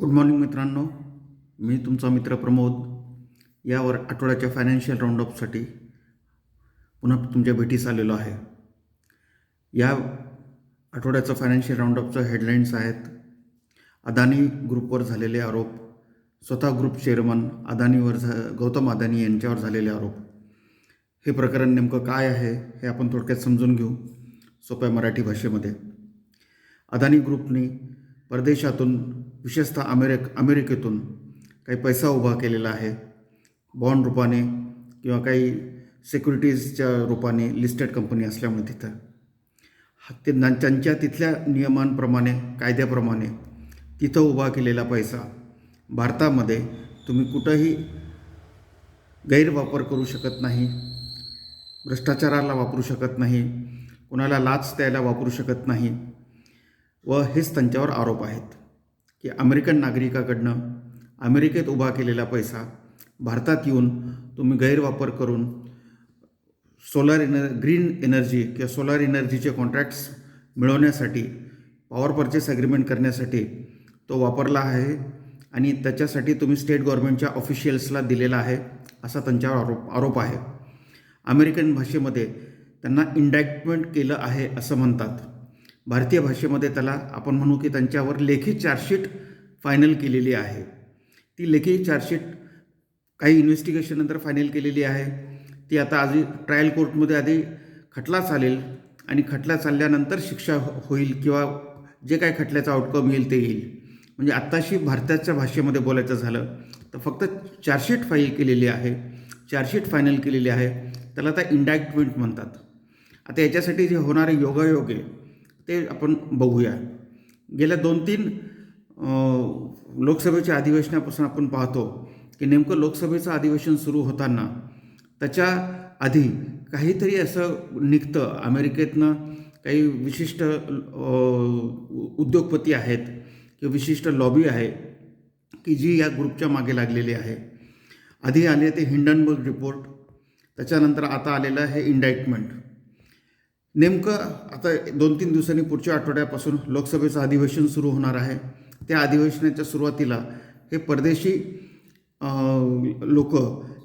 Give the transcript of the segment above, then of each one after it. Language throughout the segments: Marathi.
गुड मॉर्निंग मित्रांनो. मी तुमचा मित्र प्रमोद. यावर आठवड्याच्या फायनान्शियल राऊंडअपसाठी पुन्हा तुमच्या भेटीस आलेलो आहे. या आठवड्याचं फायनान्शियल राऊंडअपचं हेडलाईन्स आहेत. अदानी ग्रुपवर झालेले आरोप स्वतः ग्रुप चेअरमन अदानीवर झा गौतम अदानी यांच्यावर झालेले आरोप. हे प्रकरण नेमकं काय आहे हे आपण थोडक्यात समजून घेऊ सोप्या मराठी भाषेमध्ये. अदानी ग्रुपने परदेशातून विशेषतः अमेरिक अमेरिकेतून काही पैसा उभा केलेला आहे. बॉन्ड रूपाने किंवा काही सिक्युरिटीजच्या रूपाने लिस्टेड कंपनी असल्यामुळे तिथं. ते त्यांच्या तिथल्या नियमांप्रमाणे कायद्याप्रमाणे तिथं उभा केलेला पैसा भारतामध्ये तुम्ही कुठंही गैरवापर करू शकत नाही भ्रष्टाचाराला वापरू शकत नाही कोणाला लाच द्यायला वापरू शकत नाही व हेच त्यांच्यावर आरोप आहेत. की अमेरिकन नागरिकाकडनं अमेरिकेत उभा केलेला पैसा भारतात येऊन तुम्ही गैरवापर करून सोलार एनर ग्रीन एनर्जी किंवा सोलार एनर्जीचे कॉन्ट्रॅक्ट्स मिळवण्यासाठी पॉवर पर्चेस ॲग्रीमेंट करण्यासाठी तो वापरला आहे आणि त्याच्यासाठी तुम्ही स्टेट गव्हर्नमेंटच्या ऑफिशियल्सला दिलेला आहे असा त्यांच्यावर आरोप आरोप आहे. अमेरिकन भाषेमध्ये त्यांना इंडॅक्टमेंट केलं आहे असं म्हणतात. भारतीय भाषेमध्ये त्याला आपण म्हणू की त्यांच्यावर लेखी चार्जशीट फायनल केलेली आहे. ती लेखी चार्जशीट काही इन्व्हेस्टिगेशननंतर फायनल केलेली आहे. ती आता आधी ट्रायल कोर्टमध्ये आधी खटला चालेल आणि खटला चालल्यानंतर शिक्षा हो- होईल किंवा जे काय खटल्याचा आउटकम येईल ते येईल. म्हणजे आत्ताशी भारताच्या भाषेमध्ये बोलायचं झालं तर फक्त चार्जशीट फाईल केलेली आहे. चार्जशीट फायनल केलेली आहे. त्याला आता इंडॅक्टमेंट म्हणतात. आता याच्यासाठी जे होणारे योगायोग आहे ते आपण बघूया. गेल्या दोन तीन लोकसभेच्या अधिवेशनापासून आपण पाहतो की नेमकं लोकसभेचं अधिवेशन सुरू होताना त्याच्या आधी काहीतरी असं निघतं. अमेरिकेतनं काही विशिष्ट उद्योगपती आहेत किंवा विशिष्ट लॉबी आहे की जी या ग्रुपच्या मागे लागलेली आहे. आधी आले ते हिंडनबर्ग रिपोर्ट. त्याच्यानंतर आता आलेलं हे इंडाइटमेंट. नेमकं आता दोन तीन दिवसांनी पुढच्या आठवड्यापासून लोकसभेचं अधिवेशन सुरू होणार आहे. त्या अधिवेशनाच्या सुरुवातीला हे परदेशी लोक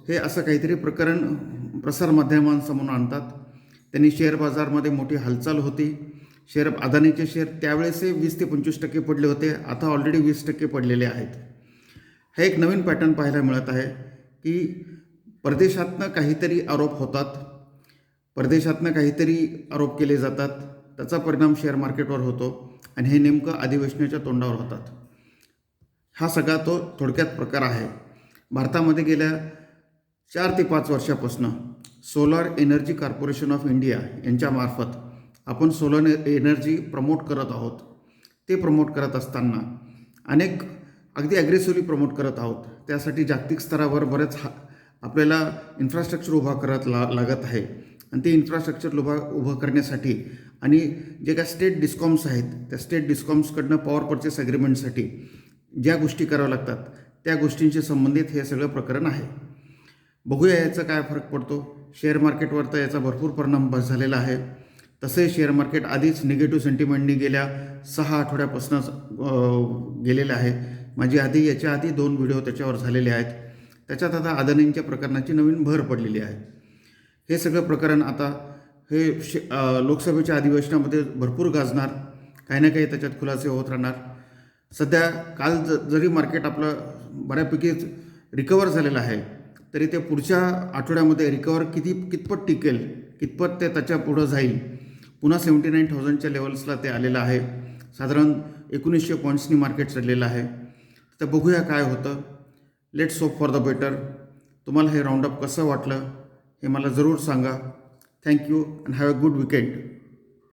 हे असं काहीतरी प्रकरण प्रसारमाध्यमांसमोर आणतात. त्यांनी शेअर बाजारमध्ये मोठी हालचाल होती. शेअर अदानीचे शेअर त्यावेळेसही वीस ते पंचवीस टक्के पडले होते. आता ऑलरेडी वीस टक्के पडलेले आहेत. हे एक नवीन पॅटर्न पाहायला मिळत आहे की परदेशातनं काहीतरी आरोप होतात. परदेशातनं काहीतरी आरोप केले जातात. त्याचा परिणाम शेअर मार्केटवर होतो आणि हे नेमकं अधिवेशनाच्या तोंडावर होतात. हा सगळा तो थोडक्यात प्रकार आहे. भारतामध्ये गेल्या चार ते पाच वर्षापासून solar energy corporation of India यांच्यामार्फत आपण सोलर एनर्जी प्रमोट करत आहोत. ते प्रमोट करत असताना अनेक अगदी ॲग्रेसिव्हली प्रमोट करत आहोत. त्यासाठी जागतिक स्तरावर बरेच हा आपल्याला इन्फ्रास्ट्रक्चर उभा करत ला लागत आहे. आणि ते इन्फ्रास्ट्रक्चर उभा उभं करण्यासाठी आणि जे काय स्टेट डिस्कॉम्स आहेत त्या स्टेट डिस्कॉम्सकडनं पॉवर पर्चेस अग्रीमेंटसाठी ज्या गोष्टी कराव्या लागतात त्या गोष्टींशी संबंधित हे सगळं प्रकरण आहे. बघूया याचा काय फरक पडतो. शेअर मार्केटवर तर याचा भरपूर परिणाम बस झालेला आहे. तसे शेअर मार्केट आधीच निगेटिव्ह सेंटिमेंटनी गेल्या सहा आठवड्यापासूनच गेलेलं आहे. माझी आधी याच्या आधी दोन व्हिडिओ त्याच्यावर झालेले आहेत. त्याच्यात आता अदानींच्या प्रकरणाची नवीन भर पडलेली आहे. हे सगळं प्रकरण आता हे शे लोकसभेच्या अधिवेशनामध्ये भरपूर गाजणार. काही ना काही त्याच्यात खुलासे होत राहणार. सध्या काल ज जरी मार्केट आपलं बऱ्यापैकी रिकवर झालेलं आहे तरी ते पुढच्या आठवड्यामध्ये रिकवर किती कितपत टिकेल कितपत ते त्याच्या पुढं जाईल पुन्हा सेवन्टी नाईन थाउजंडच्या लेवल्सला ते आलेलं आहे. साधारण एकोणीसशे पॉईंट्सनी मार्केट चढलेलं आहे. तर बघूया काय होतं. Let's hope for the better तुम्हाला हे राऊंडअप कसं वाटलं? हे मला जरूर सांगा. Thank you and have a good weekend